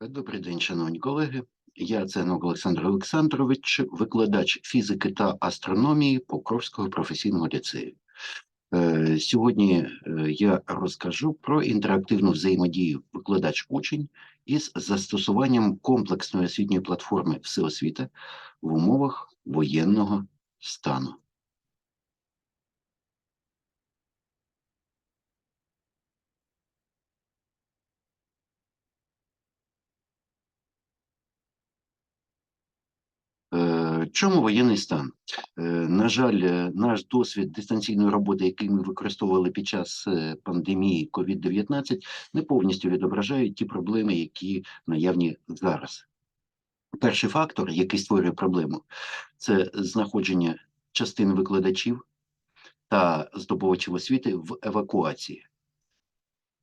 Добрий день, шановні колеги. Я Ценок Олександр Олександрович, викладач фізики та астрономії Покровського професійного ліцею. Е, Сьогодні е, я розкажу про інтерактивну взаємодію викладач-учень із застосуванням комплексної освітньої платформи Всеосвіта в умовах воєнного стану. Е, Чому воєнний стан? Е, На жаль, е, наш досвід дистанційної роботи, який ми використовували під час е, пандемії COVID-19, не повністю відображають ті проблеми, які наявні зараз. Перший фактор, який створює проблему, це знаходження частин викладачів та здобувачів освіти в евакуації.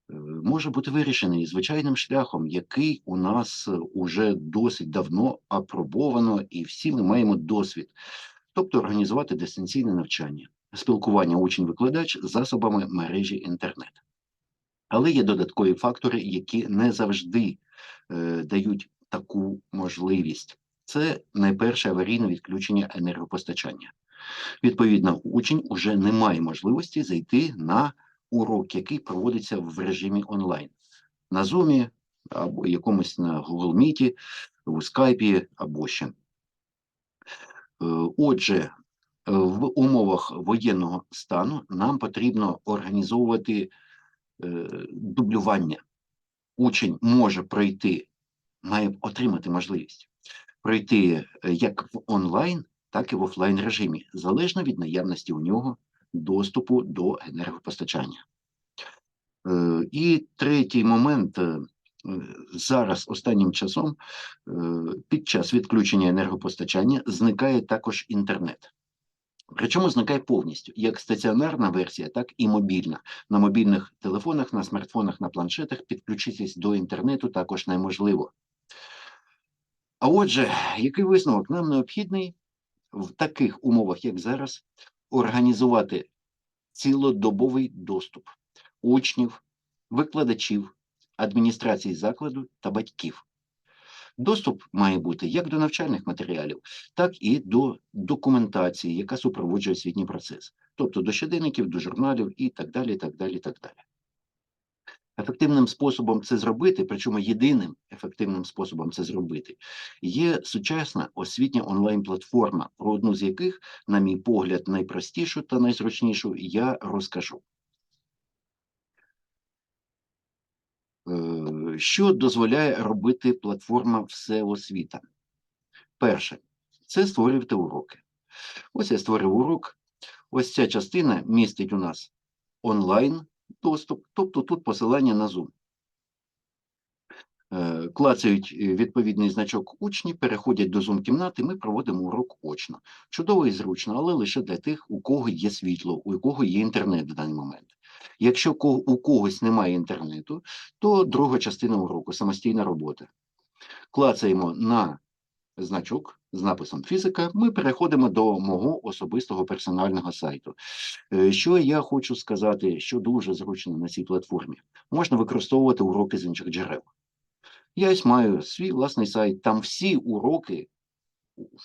Е, Може бути вирішений звичайним шляхом, який у нас е, уже досить давно апробовано, і всі ми маємо досвід, тобто організувати дистанційне навчання, спілкування учень-викладач засобами мережі інтернет. Але є додаткові фактори, які не завжди е, дають таку можливість. Це найперше аварійне відключення енергопостачання. Відповідно, учень уже не має можливості зайти на урок, який проводиться в режимі онлайн на Zoom або якомусь на Google Meet, у Skype або ще. Е, Отже, е, в умовах воєнного стану нам потрібно організовувати е, дублювання. Учень може пройти, має отримати можливість пройти як в онлайн, так і в офлайн режимі, залежно від наявності у нього доступу до енергопостачання. Е, І третій момент е, зараз останнім часом е, під час відключення енергопостачання зникає також інтернет. Причому зникає повністю як стаціонарна версія, так і мобільна. На мобільних телефонах, на смартфонах, на планшетах підключитись до інтернету також неможливо. А отже, який висновок нам необхідний в таких умовах, як зараз, організувати цілодобовий доступ учнів, викладачів, адміністрації закладу та батьків. Доступ має бути як до навчальних матеріалів, так і до документації, яка супроводжує освітній процес, тобто до щоденників, до журналів і так далі. так далі, так далі. Ефективним способом це зробити, причому єдиним ефективним способом це зробити, є сучасна освітня онлайн-платформа, про одну з яких, на мій погляд, найпростішу та найзручнішу я розкажу. Е, Що дозволяє робити платформа Всеосвіта? Перше, це створювати уроки. Ось я створив урок. Ось ця частина містить у нас онлайн доступ, тобто тут посилання на Zoom. Е, Клацають е, відповідний значок учні, переходять до Zoom-кімнати, ми проводимо урок очно. Чудово і зручно, але лише для тих, у кого є світло, у кого є інтернет в даний момент. Якщо у когось немає інтернету, то друга частина уроку самостійна робота. Клацаємо на значок з написом фізика, ми переходимо до мого особистого персонального сайту. Е, Що я хочу сказати, що дуже зручно на цій платформі, можна використовувати уроки з інших джерел. Я ось маю свій власний сайт, там всі уроки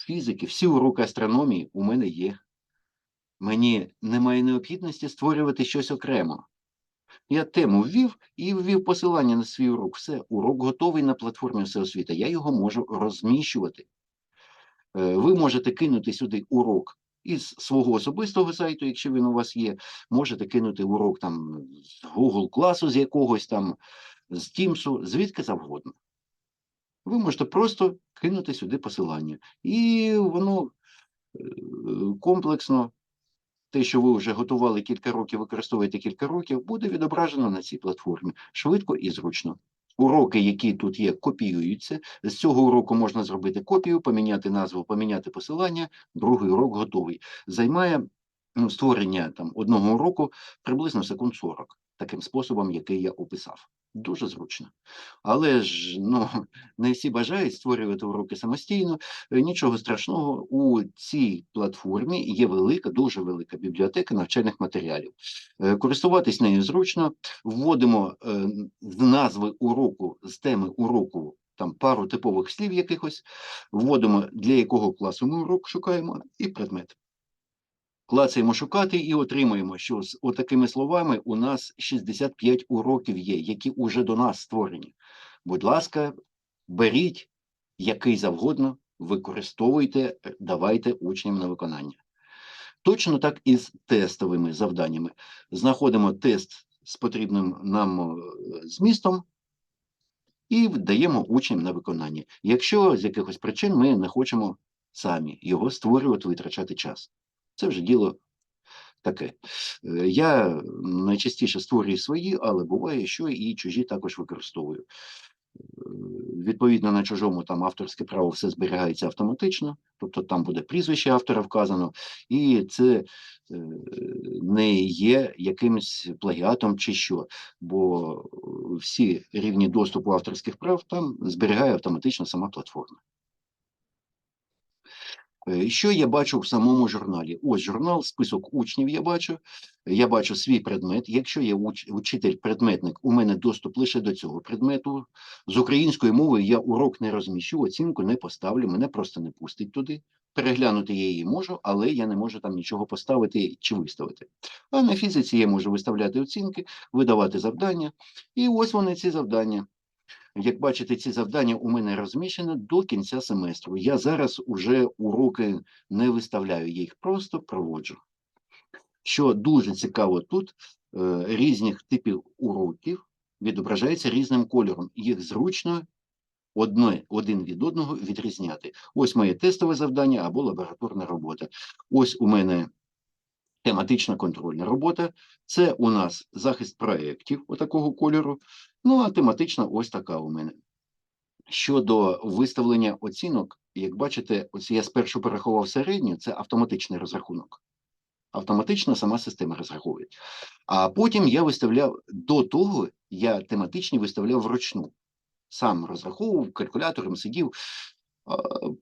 фізики, всі уроки астрономії у мене є. Мені немає необхідності створювати щось окремо. Я тему ввів і ввів посилання на свій урок. Все, урок готовий на платформі Всеосвіта. Я його можу розміщувати. Е, Ви можете кинути сюди урок із свого особистого сайту, якщо він у вас є. Можете кинути урок там з Google класу, з якогось там, з Teams, звідки завгодно. Ви можете просто кинути сюди посилання. І воно е, комплексно, те, що ви вже готували кілька років, використовуєте кілька років, буде відображено на цій платформі швидко і зручно. Уроки, які тут є, копіюються. З цього уроку можна зробити копію, поміняти назву, поміняти посилання. Другий урок готовий. Займає ну, створення там одного уроку приблизно секунд 40, таким способом, який я описав. Дуже зручно. Але ж ну, не всі бажають створювати уроки самостійно. Е, Нічого страшного, у цій платформі є велика, дуже велика бібліотека навчальних матеріалів. Е, Користуватись нею зручно. Вводимо е, з назви уроку, з теми уроку там пару типових слів якихось, вводимо, для якого класу ми урок шукаємо, і предмет. Клацаємо шукати і отримуємо, що з отакими словами у нас 65 уроків є, які уже до нас створені. Будь ласка, беріть який завгодно, використовуйте, давайте учням на виконання. Точно так і з тестовими завданнями. Знаходимо тест з потрібним нам е, змістом і даємо учням на виконання. Якщо з якихось причин ми не хочемо самі його створювати, витрачати час. Це вже діло таке. Е, Я найчастіше створюю свої, але буває, що і чужі також використовую. Е, Відповідно на чужому там авторське право все зберігається автоматично, тобто там буде прізвище автора вказано, і це е, не є якимось плагіатом чи що, бо всі рівні доступу авторських прав там зберігає автоматично сама платформа. Е, Що я бачу в самому журналі? Ось журнал, список учнів я бачу. Я бачу свій предмет. Якщо я уч- учитель-предметник, у мене доступ лише до цього предмету. З української мови я урок не розміщу, оцінку не поставлю, мене просто не пустить туди. Переглянути я її можу, але я не можу там нічого поставити чи виставити. А на фізиці я можу виставляти оцінки, видавати завдання. І ось вони ці завдання. Як бачите, ці завдання у мене розміщені до кінця семестру. Я зараз уже уроки не виставляю, я їх просто проводжу. Що дуже цікаво тут, е, різних типів уроків відображається різним кольором. Їх зручно одне, один від одного відрізняти. Ось моє тестове завдання або лабораторна робота. Ось у мене тематична контрольна робота. Це у нас захист проєктів отакого кольору. Ну, а тематична ось така у мене. Щодо виставлення оцінок, як бачите, ось я спершу перерахував середню, це автоматичний розрахунок. Автоматично сама система розраховує. А потім я виставляв до того, я тематичні виставляв вручну. Сам розраховував, калькулятором сидів.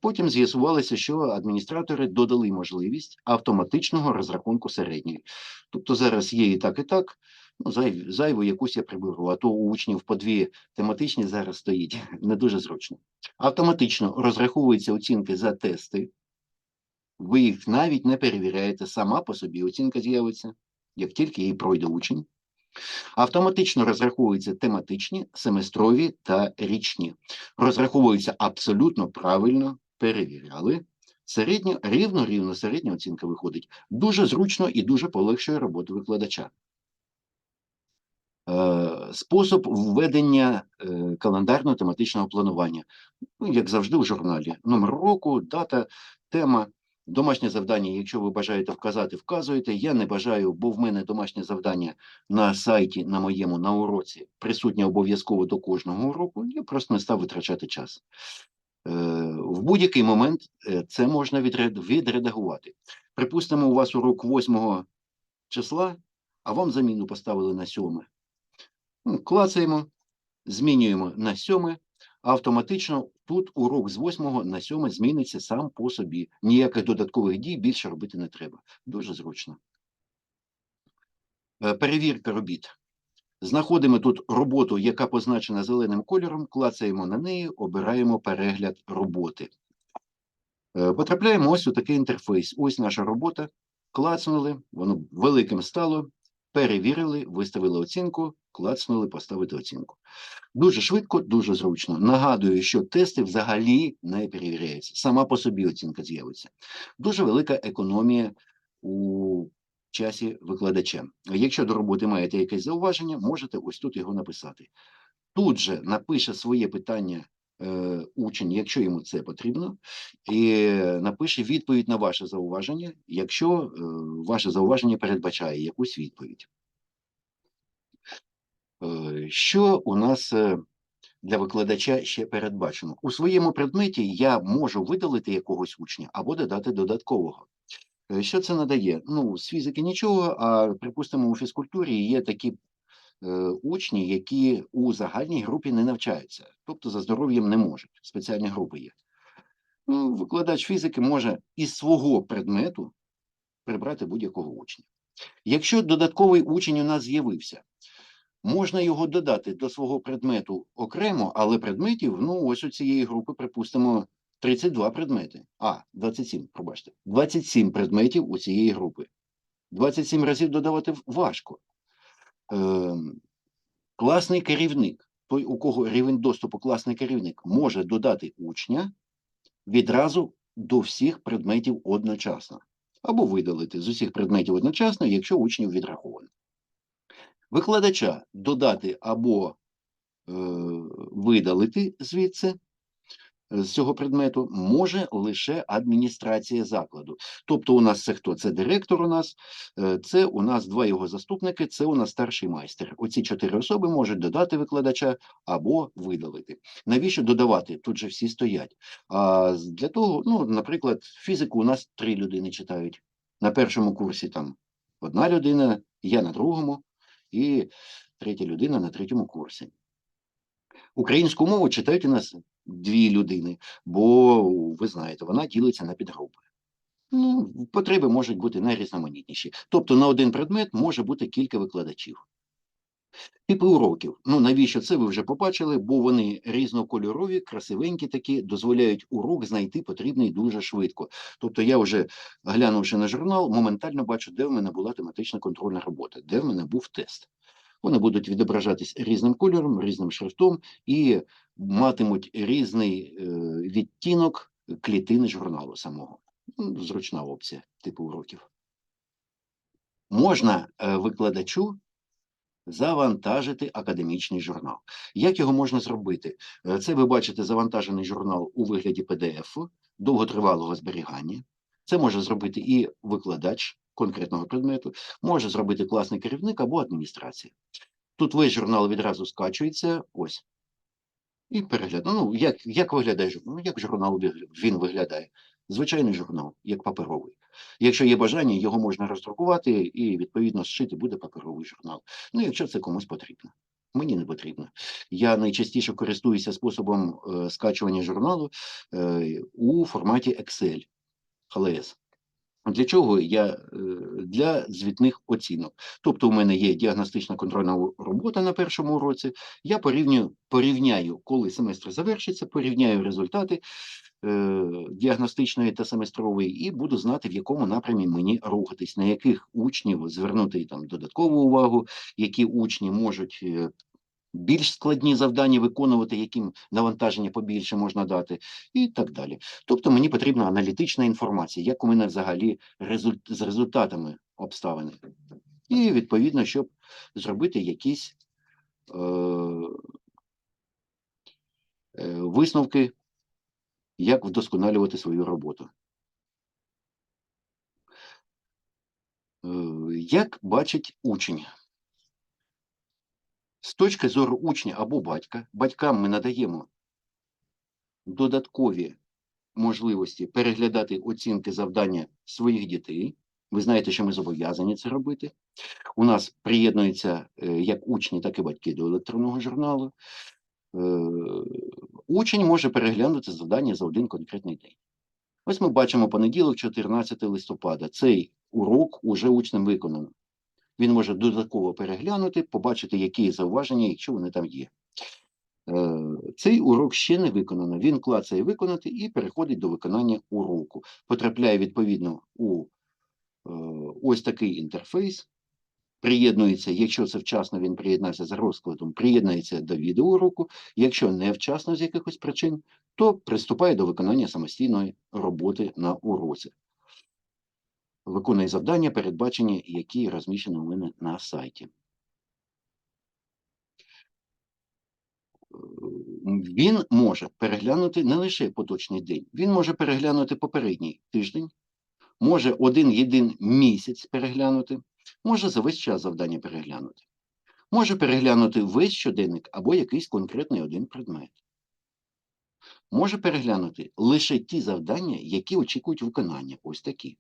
Потім з'ясувалося, що адміністратори додали можливість автоматичного розрахунку середньої. Тобто зараз є і так, і так. Ну, зайв, зайву якусь я приберу, а то у учнів по дві тематичні зараз стоїть не дуже зручно. Автоматично розраховуються оцінки за тести. Ви їх навіть не перевіряєте, сама по собі оцінка з'явиться, як тільки її пройде учень. Автоматично розраховуються тематичні, семестрові та річні. Розраховуються абсолютно правильно, перевіряли. Середньо, рівно-рівно середня оцінка виходить. Дуже зручно і дуже полегшує роботу викладача. Е, Спосіб введення е, календарно-тематичного планування. Ну, як завжди, у журналі. Номер року, дата, тема, домашнє завдання. Якщо ви бажаєте вказати, вказуєте. Я не бажаю, бо в мене домашнє завдання на сайті, на моєму, на уроці присутнє обов'язково до кожного уроку. Я просто не став витрачати час. Е, В будь-який момент це можна відредагувати. Припустимо, у вас урок 8 числа, а вам заміну поставили на 7. Ну, клацаємо, змінюємо на 7, автоматично тут урок з 8 на 7 зміниться сам по собі. Ніяких додаткових дій більше робити не треба. Дуже зручно. Е, Перевірка робіт. Знаходимо тут роботу, яка позначена зеленим кольором, клацаємо на неї, обираємо перегляд роботи. Е, Потрапляємо ось у такий інтерфейс. Ось наша робота. Клацнули, воно великим стало, перевірили, виставили оцінку, клацнули, поставити оцінку. Дуже швидко, дуже зручно. Нагадую, що тести взагалі не перевіряються. Сама по собі оцінка з'явиться. Дуже велика економія у часі викладача. Якщо до роботи маєте якесь зауваження, можете ось тут його написати. Тут же напише своє питання учень, якщо йому це потрібно, і напише відповідь на ваше зауваження, якщо е, ваше зауваження передбачає якусь відповідь. Е, Що у нас е, для викладача ще передбачено? У своєму предметі я можу видалити якогось учня або додати додаткового. Е, Що це надає? Ну, з фізики нічого, а припустимо, у фізкультурі є такі е, учні, які у загальній групі не навчаються, тобто за здоров'ям не можуть. Спеціальні групи є. Ну, викладач фізики може із свого предмету прибрати будь-якого учня. Якщо додатковий учень у нас з'явився, Можна його додати до свого предмету окремо, але предметів, ну, ось у цієї групи, припустимо, 32 предмети. А, 27, пробачте. 27 предметів у цієї групи. 27 разів додавати важко. Ем, класний керівник, той, у кого рівень доступу класний керівник, може додати учня відразу до всіх предметів одночасно. Або видалити з усіх предметів одночасно, якщо учнів відраховано. Викладача додати або е, видалити звідси з цього предмету може лише адміністрація закладу. Тобто, у нас це хто? Це директор у нас, е, це у нас два його заступники, це у нас старший майстер. Оці чотири особи можуть додати викладача або видалити. Навіщо додавати? Тут же всі стоять. А для того, ну, наприклад, фізику у нас три людини читають. На першому курсі там одна людина, я на другому, і третя людина на третьому курсі. Українську мову читають у нас дві людини, бо ви знаєте, вона ділиться на підгрупи. Ну, потреби можуть бути найрізноманітніші. Тобто на один предмет може бути кілька викладачів. Типи уроків. Ну навіщо це ви вже побачили, бо вони різнокольорові, красивенькі такі, дозволяють урок знайти потрібний дуже швидко. Тобто я вже глянувши на журнал, моментально бачу, де в мене була тематична контрольна робота, де в мене був тест. Вони будуть відображатись різним кольором, різним шрифтом і матимуть різний е, відтінок клітини журналу самого. Ну, Зручна опція типу уроків. Можна е, викладачу завантажити академічний журнал. Як його можна зробити? Е, Це ви бачите завантажений журнал у вигляді PDF довготривалого зберігання. Це може зробити і викладач конкретного предмету, може зробити класний керівник або адміністрація. Тут весь журнал відразу скачується, ось. І переглядає. Ну, як, як виглядає журнал? Ну, як журнал він виглядає? Звичайний журнал, як паперовий. Якщо є бажання, його можна роздрукувати і, відповідно, зшити буде паперовий журнал. Ну, якщо це комусь потрібно. Мені не потрібно. Я найчастіше користуюся способом е, скачування журналу е, у форматі Excel, HLS. Для чого я е, для звітних оцінок? Тобто, у мене є діагностична контрольна робота на першому уроці. Я порівнюю, порівняю, коли семестр завершиться, порівняю результати е, діагностичної та семестрової, і буду знати, в якому напрямі мені рухатись, на яких учнів звернути там додаткову увагу, які учні можуть. Більш складні завдання виконувати, яким навантаження побільше можна дати, і так далі. Тобто мені потрібна аналітична інформація, як у мене взагалі результ... з результатами обставини. І відповідно, щоб зробити якісь е... Е, висновки, як вдосконалювати свою роботу. Е, Як бачить учень? З точки зору учня або батька, батькам ми надаємо додаткові можливості переглядати оцінки завдання своїх дітей. Ви знаєте, що ми зобов'язані це робити. У нас приєднуються е, як учні, так і батьки до електронного журналу. Е, Учень може переглянути завдання за один конкретний день. Ось ми бачимо понеділок, 14 листопада. Цей урок уже учнем виконано. Він може додатково переглянути, побачити, які зауваження, якщо вони там є. Е, Цей урок ще не виконано. Він клацає виконати і переходить до виконання уроку. Потрапляє відповідно у е, ось такий інтерфейс. Приєднується, якщо це вчасно він приєднався за розкладом, приєднується до відеоуроку. Якщо не вчасно з якихось причин, то приступає до виконання самостійної роботи на уроці. Виконує завдання, передбачені, які розміщені у мене на сайті. Він може переглянути не лише поточний день, він може переглянути попередній тиждень, може один єдин місяць переглянути, може за весь час завдання переглянути, може переглянути весь щоденник або якийсь конкретний один предмет. Може переглянути лише ті завдання, які очікують виконання, ось такі.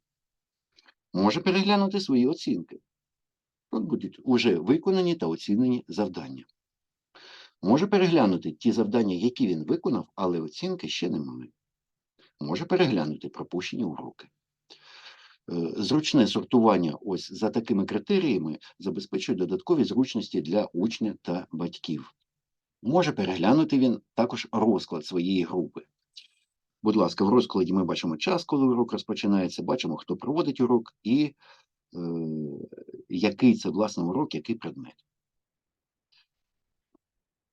Може переглянути свої оцінки. Тут будуть уже виконані та оцінені завдання. Може переглянути ті завдання, які він виконав, але оцінки ще немає. Може переглянути пропущені уроки. Е, Зручне сортування ось за такими критеріями забезпечує додаткові зручності для учня та батьків. Може переглянути він також розклад своєї групи. Будь ласка, в розкладі ми бачимо час, коли урок розпочинається, бачимо, хто проводить урок і е, який це власне урок, який предмет.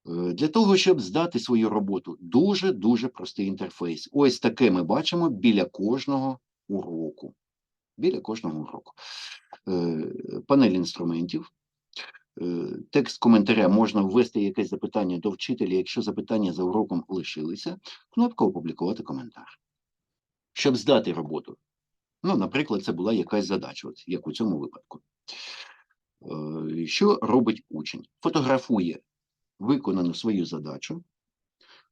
Е, Для того, щоб здати свою роботу, дуже-дуже простий інтерфейс. Ось таке ми бачимо біля кожного уроку. Біля кожного уроку. Е, Панель інструментів. Е, Текст коментаря можна ввести якесь запитання до вчителя, якщо запитання за уроком лишилися. Кнопка Опублікувати коментар. Щоб здати роботу. Ну, наприклад, це була якась задача, от, як у цьому випадку. Е, Що робить учень? Фотографує виконану свою задачу,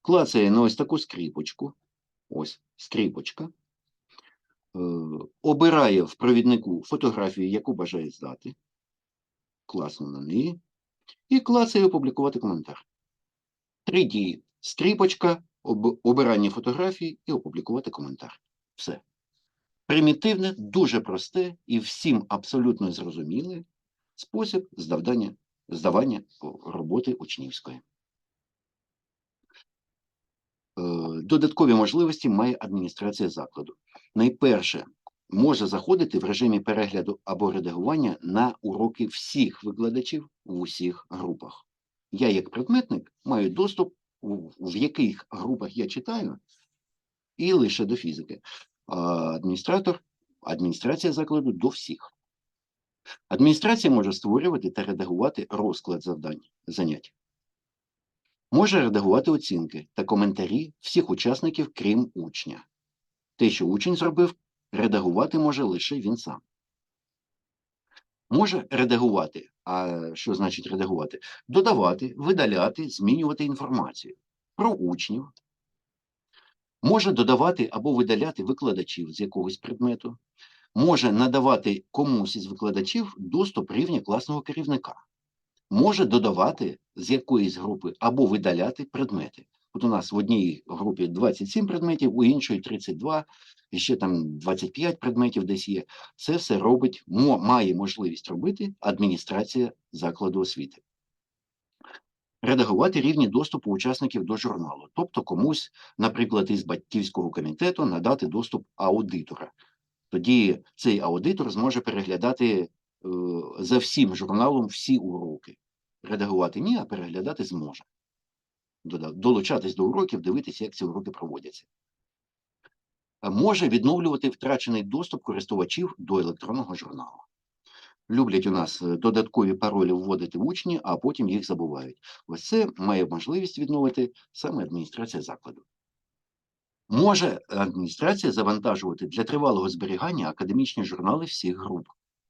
клацає на ось таку скріпочку, ось скріпочка, е, обирає в провіднику фотографію, яку бажає здати, класно на неї, і клацає опублікувати коментар. Три дії. Скріпочка, об, обирання фотографії і опублікувати коментар. Все. Примітивне, дуже просте і всім абсолютно зрозумілий спосіб здавання, здавання роботи учнівської. Е, Додаткові можливості має адміністрація закладу. Найперше, може заходити в режимі перегляду або редагування на уроки всіх викладачів в усіх групах. Я, як предметник, маю доступ, в яких групах я читаю, і лише до фізики. Адміністратор, адміністрація закладу до всіх. Адміністрація може створювати та редагувати розклад завдань, занять. Може редагувати оцінки та коментарі всіх учасників, крім учня. Те, що учень зробив, редагувати може лише він сам. Може редагувати. А що значить редагувати? Додавати, видаляти, змінювати інформацію про учнів. Може додавати або видаляти викладачів з якогось предмету. Може надавати комусь із викладачів доступ рівня класного керівника. Може додавати з якоїсь групи або видаляти предмети. От у нас в одній групі 27 предметів, у іншої 32, і ще там 25 предметів десь є. Це все робить, має можливість робити адміністрація закладу освіти. Редагувати рівні доступу учасників до журналу, тобто комусь, наприклад, із батьківського комітету надати доступ аудитора. Тоді цей аудитор зможе переглядати е, за всім журналом всі уроки. Редагувати ні, а переглядати зможе. Долучатись до уроків, дивитися, як ці уроки проводяться. Може відновлювати втрачений доступ користувачів до електронного журналу. Люблять у нас е, додаткові паролі вводити в учні, а потім їх забувають. Ось це має можливість відновити саме адміністрація закладу. Може адміністрація завантажувати для тривалого зберігання академічні журнали всіх груп,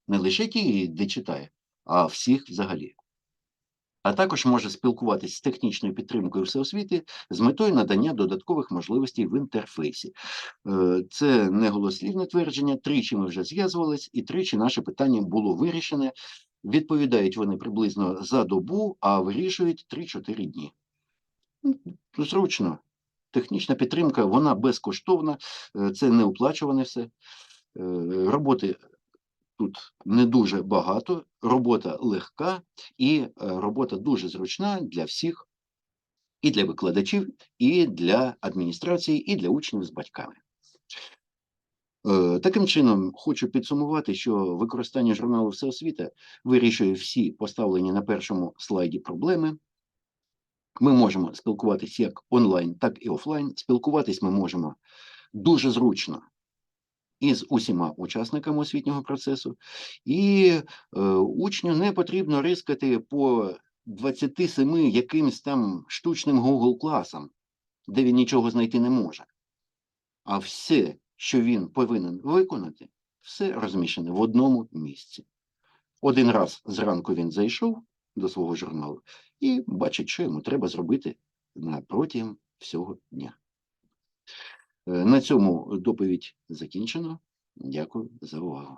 не лише ті, де читає, а всіх взагалі. А також може спілкуватись з технічною підтримкою всеосвіти з метою надання додаткових можливостей в інтерфейсі. Е, Це не голослівне твердження. Тричі ми вже зв'язувались, і тричі наше питання було вирішене. Відповідають вони приблизно за добу, а вирішують 3-4 дні. Ну, Зручно. Технічна підтримка, вона безкоштовна, е, це не оплачуване все. Е, Роботи тут не дуже багато, робота легка і е, робота дуже зручна для всіх, і для викладачів, і для адміністрації, і для учнів з батьками. Е, Таким чином, хочу підсумувати, що використання журналу Всеосвіта вирішує всі поставлені на першому слайді проблеми. Ми можемо спілкуватись як онлайн, так і офлайн. Спілкуватись ми можемо дуже зручно із усіма учасниками освітнього процесу, і е, учню не потрібно рискати по 27 якимсь там штучним Google класам, де він нічого знайти не може. А все, що він повинен виконати, все розміщене в одному місці. Один раз зранку він зайшов до свого журналу і бачить, що йому треба зробити протягом всього дня. Е, На цьому доповідь закінчено. Дякую за увагу.